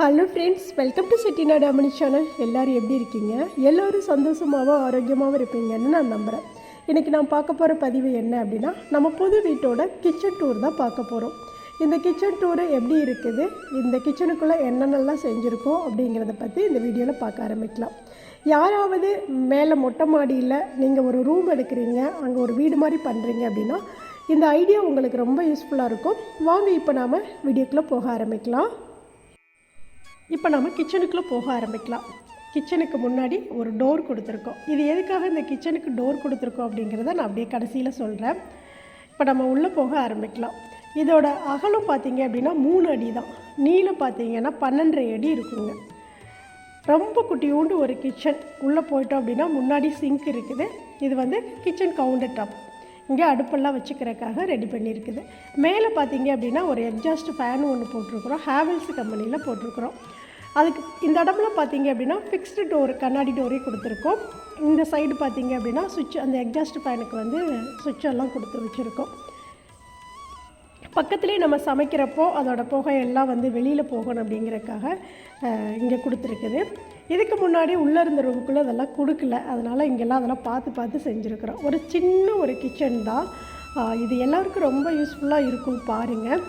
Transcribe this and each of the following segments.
Hello friends welcome to Chettinad Amani channel எல்லோரும் எப்படி இருக்கீங்க? எல்லோரும் சந்தோஷமாகவும் ஆரோக்கியமாகவும் இருப்பீங்கன்னு நான் நம்புகிறேன் இன்றைக்கி நான் பார்க்க போகிற பதிவு என்ன அப்படின்னா நம்ம புது வீட்டோட கிச்சன் டூர் தான் பார்க்க போகிறோம் இந்த கிச்சன் டூரு எப்படி இருக்குது? இந்த கிச்சனுக்குள்ளே என்னென்னலாம் செஞ்சுருக்கோம் அப்படிங்கிறத பற்றி இந்த வீடியோவில் பார்க்க ஆரம்பிக்கலாம். யாராவது மேலே மொட்டை மாடியில் நீங்கள் ஒரு ரூம் எடுக்கிறீங்க அங்கே ஒரு வீடு மாதிரி பண்ணுறீங்க அப்படின்னா இந்த ஐடியா உங்களுக்கு ரொம்ப யூஸ்ஃபுல்லாக இருக்கும். வாங்க இப்போ நாம் வீடியோக்குள்ளே போக ஆரம்பிக்கலாம். இப்போ நம்ம கிச்சனுக்குள்ளே போக ஆரம்பிக்கலாம். கிச்சனுக்கு முன்னாடி ஒரு டோர் கொடுத்துருக்கோம். இது எதுக்காக இந்த கிச்சனுக்கு டோர் கொடுத்துருக்கோம் அப்படிங்கிறத நான் அப்படியே கடைசியில் சொல்கிறேன் இப்போ நம்ம உள்ளே போக ஆரம்பிக்கலாம். இதோட அகலம் பார்த்தீங்க அப்படின்னா மூணு அடி தான். நீளம் பார்த்தீங்கன்னா பன்னெண்டரை அடி இருக்குங்க. ரொம்ப குட்டியூண்டு ஒரு கிச்சன் உள்ளே போயிட்டோம் அப்படின்னா முன்னாடி சிங்க் இருக்குது. இது வந்து கிச்சன் கவுண்டர் டாப் இங்கே அடுப்பெல்லாம் வச்சுக்கிறக்காக ரெடி பண்ணியிருக்குது. மேலே பார்த்தீங்க அப்படின்னா ஒரு எக்ஸாஸ்ட் ஃபேன் ஒன்று போட்டிருக்குறோம். ஹேவல்ஸ் கம்பெனியில் போட்டிருக்குறோம். அதுக்கு இந்த இடம்ல பார்த்தீங்க அப்படின்னா ஃபிக்ஸ்டு டோர் கண்ணாடி டோரே கொடுத்துருக்கோம். இந்த சைடு பார்த்தீங்க அப்படின்னா சுவிட்ச் அந்த எக்ஸாஸ்ட் ஃபேனுக்கு வந்து சுவிட்ச் எல்லாம் கொடுத்து வச்சுருக்கோம். பக்கத்துலேயே நம்ம சமைக்கிறப்போ அதோட புகையெல்லாம் வந்து வெளியில் போகணும் அப்படிங்கிறதுக்காக இங்கே கொடுத்துருக்குது. இதுக்கு முன்னாடி உள்ளே இருந்த ரூமுக்குள்ளே அதெல்லாம் கொடுக்கல. அதனால் இங்கெல்லாம் அதெல்லாம் பார்த்து பார்த்து செஞ்சுருக்குறோம். ஒரு சின்ன ஒரு கிச்சன் தான். இது எல்லாருக்கும் ரொம்ப யூஸ்ஃபுல்லாக இருக்கும் பாருங்கள்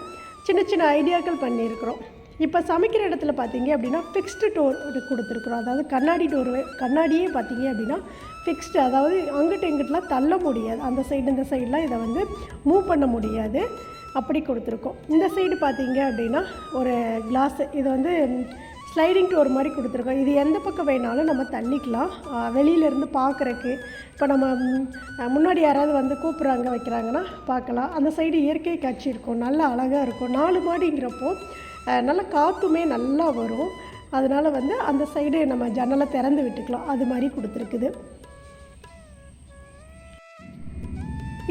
சின்ன சின்ன ஐடியாக்கள் பண்ணியிருக்கிறோம். இப்போ சமைக்கிற இடத்துல பார்த்தீங்க அப்படின்னா ஃபிக்ஸ்டு டோர் கொடுத்துருக்குறோம். அதாவது கண்ணாடி டோர் கண்ணாடியே பார்த்தீங்க அப்படின்னா ஃபிக்ஸ்டு அதாவது அங்கிட்டு இங்கிட்டலாம் தள்ள முடியாது. அந்த சைடு இந்த சைடெலாம் இதை வந்து மூவ் பண்ண முடியாது. அப்படி கொடுத்துருக்கோம். இந்த சைடு பார்த்தீங்க அப்படின்னா ஒரு கிளாஸ் இது வந்து ஸ்லைடிங் டோர் மாதிரி கொடுத்துருக்கோம். இது எந்த பக்கம் வேணாலும் நம்ம தள்ளிக்கலாம். வெளியிலேருந்து பார்க்குறக்கு இப்போ நம்ம முன்னாடி யாராவது வந்து கூப்பிட்றாங்க வைக்கிறாங்கன்னா பார்க்கலாம். அந்த சைடு இயற்கை காட்சி இருக்கும். நல்லா அழகாக இருக்கும். நாலு மாடிங்கிறப்போ நல்லா காற்றுமே நல்லா வரும். அதனால் வந்து அந்த சைடு நம்ம ஜன்னலை திறந்து விட்டுக்கலாம். அது மாதிரி கொடுத்துருக்குது.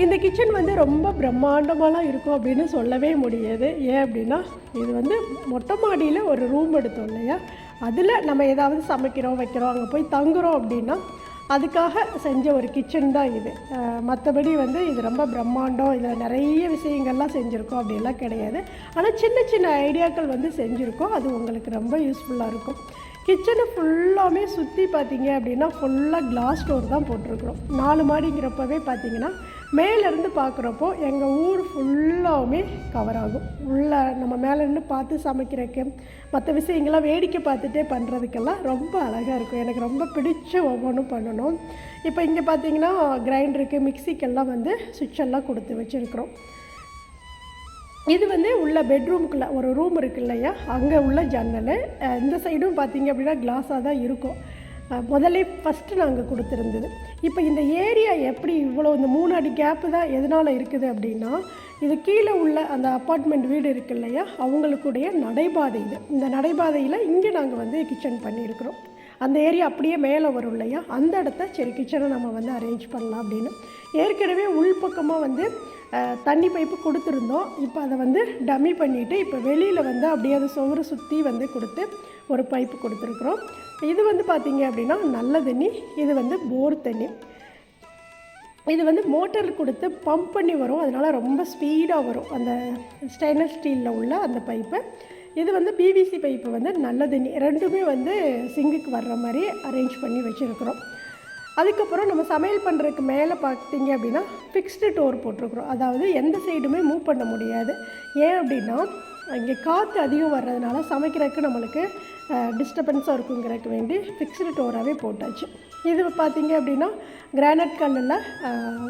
இந்த கிச்சன் வந்து ரொம்ப பிரம்மாண்டமாலாம் இருக்கும் அப்படின்னு சொல்லவே முடியாது. ஏன் அப்படின்னா இது வந்து மொட்டை மாடியில் ஒரு ரூம் எடுத்தோம் இல்லையா? அதில் நம்ம ஏதாவது சமைக்கிறோம் வைக்கிறோம் அங்கே போய் தங்குறோம் அப்படின்னா அதுக்காக செஞ்ச ஒரு கிச்சன் தான் இது. மற்றபடி வந்து இது ரொம்ப பிரம்மாண்டம். இதில் நிறைய விஷயங்கள்லாம் செஞ்சுருக்கோம். அப்படிலாம் கிடையாது. ஆனால் சின்ன சின்ன ஐடியாக்கள் வந்து செஞ்சுருக்கோம். அது உங்களுக்கு ரொம்ப யூஸ்ஃபுல்லாக இருக்கும். கிச்சனை ஃபுல்லாமே சுற்றி பார்த்தீங்க அப்படின்னா ஃபுல்லாக கிளாஸ் டோர் தான் போட்டிருக்கிறோம். நாலு மாடிங்கிறப்பவே பார்த்தீங்கன்னா மேலேருந்து பார்க்குறப்போ எங்கள் ஊர் ஃபுல்லாகவுமே கவர் ஆகும். உள்ள நம்ம மேலேருந்து பார்த்து சமைக்கிறதுக்கு மற்ற விஷயங்கள்லாம் வேடிக்கை பார்த்துட்டே பண்ணுறதுக்கெல்லாம் ரொம்ப அழகாக இருக்கும். எனக்கு ரொம்ப பிடிச்ச ஒவ்வொன்றும் பண்ணணும். இப்போ இங்கே பார்த்தீங்கன்னா கிரைண்டருக்கு மிக்சிக்கெல்லாம் வந்து சுவிட்ச் எல்லாம் கொடுத்து வச்சுருக்குறோம். இது வந்து உள்ள பெட்ரூமுக்குள்ளே ஒரு ரூம் இருக்கு இல்லையா? அங்கே உள்ள ஜன்னல். இந்த சைடும் பார்த்தீங்க அப்படின்னா கிளாஸாக தான் இருக்கும். முதலே ஃபஸ்ட்டு நாங்கள் கொடுத்துருந்தது. இப்போ இந்த ஏரியா எப்படி இவ்வளோ இந்த மூணு அடி கேப்பு தான் எதனால் இருக்குது அப்படின்னா இது கீழே உள்ள அந்த அப்பார்ட்மெண்ட் வீடு இருக்கு இல்லையா அவங்களுக்குடைய நடைபாதை இது. இந்த நடைபாதையில் இங்கே நாங்கள் வந்து கிச்சன் பண்ணியிருக்கிறோம். அந்த ஏரியா அப்படியே மேலே வரும் இல்லையா அந்த இடத்த சரி கிச்சனை நம்ம வந்து அரேஞ்ச் பண்ணலாம் அப்படின்னு. ஏற்கனவே உள்பக்கமாக வந்து தண்ணி பைப்பு கொடுத்துருந்தோம். இப்போ அதை வந்து டம்மி பண்ணிவிட்டு இப்போ வெளியில் வந்து அப்படியே அதை சுவரை சுற்றி வந்து கொடுத்து ஒரு பைப்பு கொடுத்துருக்குறோம். இது வந்து பார்த்திங்க அப்படின்னா நல்ல தண்ணி இது வந்து போர் தண்ணி. இது வந்து மோட்டர் கொடுத்து பம்ப் பண்ணி வரும். அதனால் ரொம்ப ஸ்பீடாக வரும். அந்த ஸ்டெயின்லெஸ் ஸ்டீலில் உள்ள அந்த பைப்பு. இது வந்து பிவிசி பைப்பு வந்து நல்ல தண்ணி. ரெண்டுமே வந்து சிங்குக்கு வர்ற மாதிரி அரேஞ்ச் பண்ணி வச்சுருக்குறோம். அதுக்கப்புறம் நம்ம சமையல் பண்ணுறதுக்கு மேலே பார்த்தீங்க அப்படின்னா ஃபிக்ஸ்டு டோர் போட்டிருக்குறோம். அதாவது எந்த சைடுமே மூவ் பண்ண முடியாது. ஏன் அப்படின்னா இங்கே காற்று அதிகம் வர்றதுனால சமைக்கிறதுக்கு நம்மளுக்கு டிஸ்டர்பன்ஸாக இருக்குங்கிறதுக்கு வேண்டி ஃபிக்ஸ்டு டோராகவே போட்டாச்சு. இது பார்த்திங்க அப்படின்னா கிரானைட் கல்லில்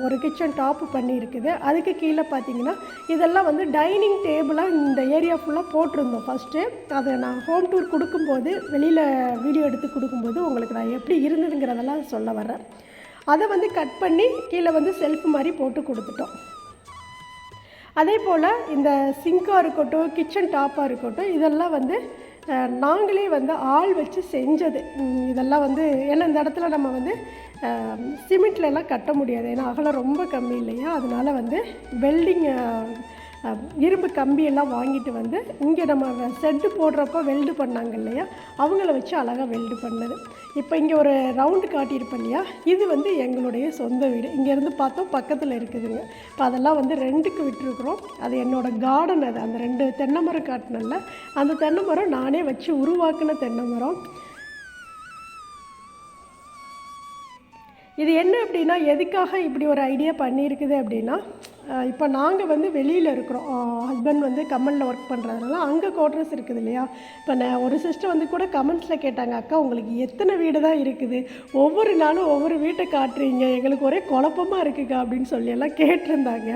ஒரு கிச்சன் டாப்பு பண்ணி இருக்குது அதுக்கு கீழே பார்த்தீங்கன்னா இதெல்லாம் வந்து டைனிங் டேபிளாக இந்த ஏரியா ஃபுல்லாக போட்டிருந்தோம் ஃபஸ்ட்டு அதை நான் ஹோம் டூர் கொடுக்கும்போது வெளியில் வீடியோ எடுத்து கொடுக்கும்போது உங்களுக்கு நான் எப்படி இருந்ததுங்கிறதெல்லாம் சொல்ல வர்றேன். அதை வந்து கட் பண்ணி கீழே வந்து செல்ஃப் மாதிரி போட்டு கொடுத்துட்டோம். அதே போல் இந்த சிங்காக இருக்கட்டும் கிச்சன் டாப்பாக இருக்கட்டும் இதெல்லாம் வந்து நாங்களே வந்து ஆள் வச்சு செஞ்சது. இதெல்லாம் வந்து ஏன்னா இந்த இடத்துல நம்ம வந்து சிமெண்ட்லலாம் கட்ட முடியாது. ஏன்னா அகலம் ரொம்ப கம்மி இல்லையா? அதனால் வந்து வெல்டிங் இரும்பு கம்பியெல்லாம் வாங்கிட்டு வந்து இங்கே நம்ம செட்டு போடுறப்போ வெல்டு பண்ணாங்க இல்லையா? அவங்கள வச்சு அழகாக வெல்டு பண்ணது. இப்போ இங்கே ஒரு ரவுண்டு காட்டியிருப்பேன் இல்லையா? இது வந்து எங்களுடைய சொந்த வீடு. இங்கேருந்து பார்த்தோம் பக்கத்தில் இருக்குதுங்க. இப்போ அதெல்லாம் வந்து ரெண்டுக்கு விட்டுருக்குறோம். அது என்னோட கார்டன் அது. அந்த ரெண்டு தென்னை மரம் காட்டினல அந்த தென்னை மரம் நானே வச்சு உருவாக்கின தென்னை மரம். இது என்ன அப்படின்னா எதுக்காக இப்படி ஒரு ஐடியா பண்ணியிருக்குது அப்படின்னா இப்போ நாங்கள் வந்து வெளியில் இருக்கிறோம். ஹஸ்பண்ட் வந்து கம்மலில் ஒர்க் பண்ணுறதுனால அங்கே குவார்டர்ஸ் இருக்குது இல்லையா? இப்போ நான் ஒரு சிஸ்டர் வந்து கூட கமெண்ட்ஸில் கேட்டாங்க அக்கா உங்களுக்கு எத்தனை வீடு தான் இருக்குது? ஒவ்வொரு நாளும் ஒவ்வொரு வீட்டை காட்டுறீங்க. எங்களுக்கு ஒரே குழப்பமாக இருக்குக்கா அப்படின்னு சொல்லி எல்லாம் கேட்டிருந்தாங்க.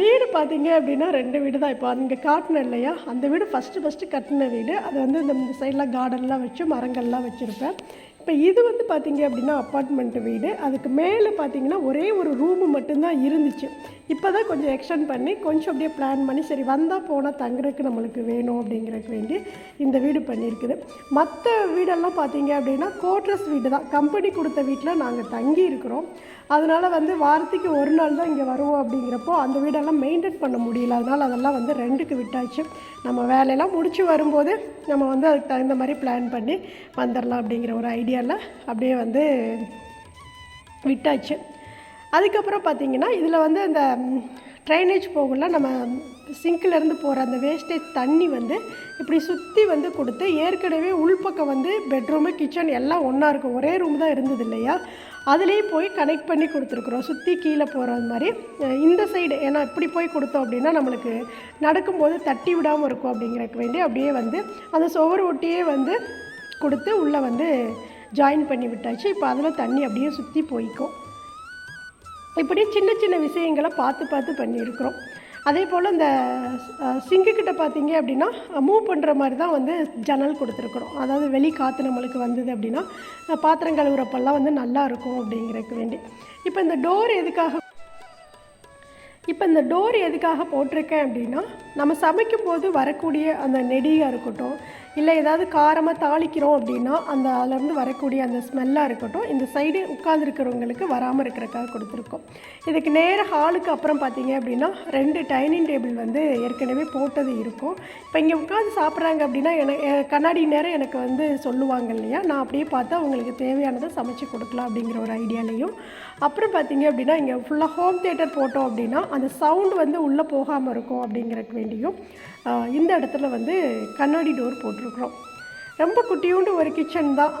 வீடு பார்த்தீங்க அப்படின்னா ரெண்டு வீடு தான். இப்போ அங்கே காட்டினேன் இல்லையா? அந்த வீடு ஃபஸ்ட்டு ஃபஸ்ட்டு கட்டின வீடு. அது வந்து இந்த சைடில் கார்டன்லாம் வச்சு மரங்கள்லாம் வச்சுருப்பேன். இப்போ இது வந்து பார்த்தீங்க அப்படின்னா அப்பார்ட்மெண்ட் வீடு. அதுக்கு மேலே பார்த்தீங்கன்னா ஒரே ஒரு ரூமு மட்டும்தான் இருந்துச்சு. இப்போ தான் கொஞ்சம் எக்ஸ்டெண்ட் பண்ணி கொஞ்சம் அப்படியே பிளான் பண்ணி சரி வந்தால் போனால் தங்குறதுக்கு நம்மளுக்கு வேணும் அப்படிங்கிறதுக்கு வேண்டி இந்த வீடு பண்ணியிருக்குது. மற்ற வீடெல்லாம் பார்த்தீங்க அப்படின்னா கோட்ரஸ் வீடு தான் கம்பெனி கொடுத்த வீட்டில் நாங்கள் தங்கி இருக்கிறோம் அதனால் வந்து வாரத்துக்கு ஒரு நாள் தான் இங்கே வருவோம் அப்படிங்கிறப்போ அந்த வீடெல்லாம் மெயின்டைன் பண்ண முடியல. அதனால் அதெல்லாம் வந்து ரெண்டுக்கு விட்டாச்சு. நம்ம வேலையெல்லாம் முடிச்சு வரும்போது நம்ம வந்து அதுக்கு தகுந்த மாதிரி பிளான் பண்ணி வந்துடலாம் அப்படிங்கிற ஒரு ஐடியாவில் அப்படியே வந்து விட்டாச்சு. அதுக்கப்புறம் பார்த்திங்கன்னா இதில் வந்து அந்த ட்ரைனேஜ் போகல நம்ம சிங்க்லேருந்து போகிற அந்த வேஸ்டேஜ் தண்ணி வந்து இப்படி சுற்றி வந்து கொடுத்து ஏற்கனவே உள்பக்கம் வந்து பெட்ரூமு கிச்சன் எல்லாம் ஒன்றா இருக்கும். ஒரே ரூம் தான் இருந்தது இல்லையா? அதுலேயே போய் கனெக்ட் பண்ணி கொடுத்துருக்குறோம். சுற்றி கீழே போகிறது மாதிரி. இந்த சைடு ஏன்னா இப்படி போய் கொடுத்தோம் அப்படின்னா நம்மளுக்கு நடக்கும்போது தட்டி விடாமல் இருக்கும் அப்படிங்கிறதுக்கு வேண்டி அப்படியே வந்து அந்த சுவர் ஒட்டியே வந்து கொடுத்து உள்ளே வந்து ஜாயின் பண்ணி விட்டாச்சு. இப்போ அதில் தண்ணி அப்படியே சுற்றி போய்க்கும். இப்படி சின்ன சின்ன விஷயங்களை பார்த்து பார்த்து பண்ணியிருக்கிறோம். அதே போல் இந்த சிங்குக்கிட்ட பார்த்தீங்க அப்படின்னா மூவ் பண்ணுற மாதிரி தான் வந்து ஜன்னல் கொடுத்துருக்குறோம். அதாவது வெளி காற்று நம்மளுக்கு வந்தது அப்படின்னா பாத்திரம் கழுவுறப்பெல்லாம் வந்து நல்லா இருக்கும் அப்படிங்கிறதுக்கு வேண்டி. இப்போ இந்த டோர் எதுக்காக இப்போ இந்த டோர் எதுக்காக போட்டிருக்கேன் அப்படின்னா நம்ம சமைக்கும் போது வரக்கூடிய அந்த நெடியாக இருக்கட்டும் இல்லை ஏதாவது காரமாக தாளிக்கிறோம் அப்படின்னா அந்த அதுலேருந்து வரக்கூடிய அந்த ஸ்மெல்லாக இருக்கட்டும் இந்த சைடு உட்காந்துருக்கிறவங்களுக்கு வராமல் இருக்கிறக்காக கொடுத்துருக்கோம். இதுக்கு நேர ஹாலுக்கு அப்புறம் பார்த்தீங்க அப்படின்னா ரெண்டு டைனிங் டேபிள் வந்து ஏற்கனவே போட்டது இருக்கும். இப்போ இங்கே உட்காந்து சாப்பிட்றாங்க அப்படின்னா எனக்கு கண்ணாடி நேரம் எனக்கு வந்து சொல்லுவாங்க இல்லையா? நான் அப்படியே பார்த்து அவங்களுக்கு தேவையானதை சமைச்சு கொடுக்கலாம் அப்படிங்கிற ஒரு ஐடியாலையும் அப்புறம் பார்த்தீங்க அப்படின்னா இங்கே ஃபுல்லாக ஹோம் தேட்டர் போட்டோம் அப்படின்னா அந்த சவுண்டு வந்து உள்ளே போகாமல் இருக்கும் அப்படிங்கிறக்கு வேண்டியும் இந்த இடத்துல வந்து கண்ணாடி டோர் போட்டிருக்கிறோம். ரொம்ப குட்டியூண்டு ஒரு கிச்சன் தான்.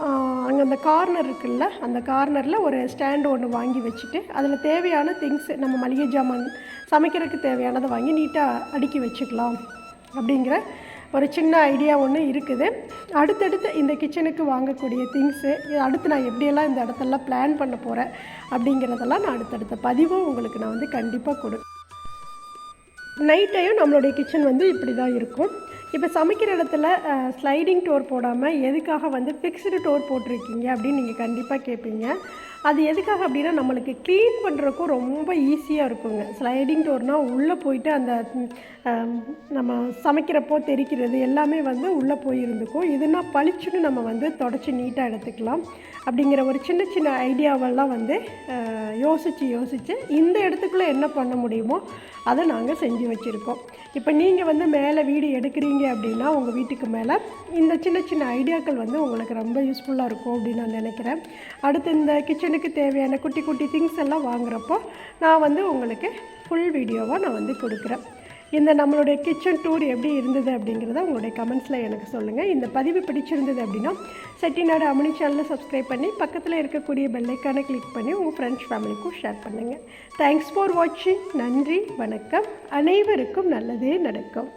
அங்கே அந்த கார்னர் இருக்குல்ல அந்த கார்னரில் ஒரு ஸ்டாண்டு ஒன்று வாங்கி வச்சுட்டு அதில் தேவையான திங்ஸ் நம்ம மளிகை ஜாமான் சமைக்கிறதுக்கு தேவையானதை வாங்கி நீட்டாக அடுக்கி வச்சுக்கலாம் அப்படிங்கிற ஒரு சின்ன ஐடியா ஒன்று இருக்குது. அடுத்தடுத்து இந்த கிச்சனுக்கு வாங்கக்கூடிய திங்ஸு அடுத்து நான் எப்படியெல்லாம் இந்த இடத்தெல்லாம் பிளான் பண்ண போகிறேன் அப்படிங்கிறதெல்லாம் நான் அடுத்தடுத்த பதிவும் உங்களுக்கு நான் வந்து கண்டிப்பாக கொடு நைட் டைம் நம்மளுடைய கிச்சன் வந்து இப்படி தான் இருக்கும். இப்போ சமைக்கிற இடத்துல ஸ்லைடிங் டோர் போடாமல் எதுக்காக வந்து ஃபிக்ஸ்டு டோர் போட்டிருக்கீங்க அப்படின்னு நீங்கள் கண்டிப்பாக கேட்பீங்க அது எதுக்காக அப்படின்னா நம்மளுக்கு க்ளீன் பண்ணுறக்கும் ரொம்ப ஈஸியாக இருக்குங்க. ஸ்லைடிங் டோர்னால் உள்ளே போயிட்டு அந்த நம்ம சமைக்கிறப்போ தெரிக்கிறது எல்லாமே வந்து உள்ளே போயிருந்துக்கும். இதுனா பளிச்சுன்னு நம்ம வந்து தொடச்சி நீட்டாக எடுத்துக்கலாம். அப்படிங்கிற ஒரு சின்ன சின்ன ஐடியாவெல்லாம் வந்து யோசித்து யோசித்து இந்த இடத்துக்குள்ளே என்ன பண்ண முடியுமோ அதை நாங்கள் செஞ்சு வச்சுருக்கோம். இப்போ நீங்கள் வந்து மேலே வீடு எடுக்கிறீங்க அப்படின்னா உங்கள் வீட்டுக்கு மேலே இந்த சின்ன சின்ன ஐடியாக்கள் வந்து உங்களுக்கு ரொம்ப யூஸ்ஃபுல்லாக இருக்கும் அப்படின்னு நான் நினைக்கிறேன். அடுத்து இந்த கிச்சனுக்கு தேவையான குட்டி குட்டி திங்ஸ் எல்லாம் வாங்குறப்போ நான் வந்து உங்களுக்கு ஃபுல் வீடியோவாக நான் வந்து கொடுக்குறேன். இந்த நம்மளுடைய கிச்சன் டூர் எப்படி இருந்தது அப்படிங்கிறத உங்களுடைய கமெண்ட்ஸில் எனக்கு சொல்லுங்கள் இந்த பதிவு பிடிச்சிருந்தது அப்படின்னா செட்டிநாடு அமனி சேனலை சப்ஸ்கிரைப் பண்ணி பக்கத்தில் இருக்கக்கூடிய பெல்லைக்கானை கிளிக் பண்ணி உங்கள் ஃப்ரெண்ட்ஸ் ஃபேமிலிக்கும் ஷேர் பண்ணுங்கள் தேங்க்ஸ் ஃபார் வாட்சிங் நன்றி வணக்கம். அனைவருக்கும் நல்லதே நடக்கும்.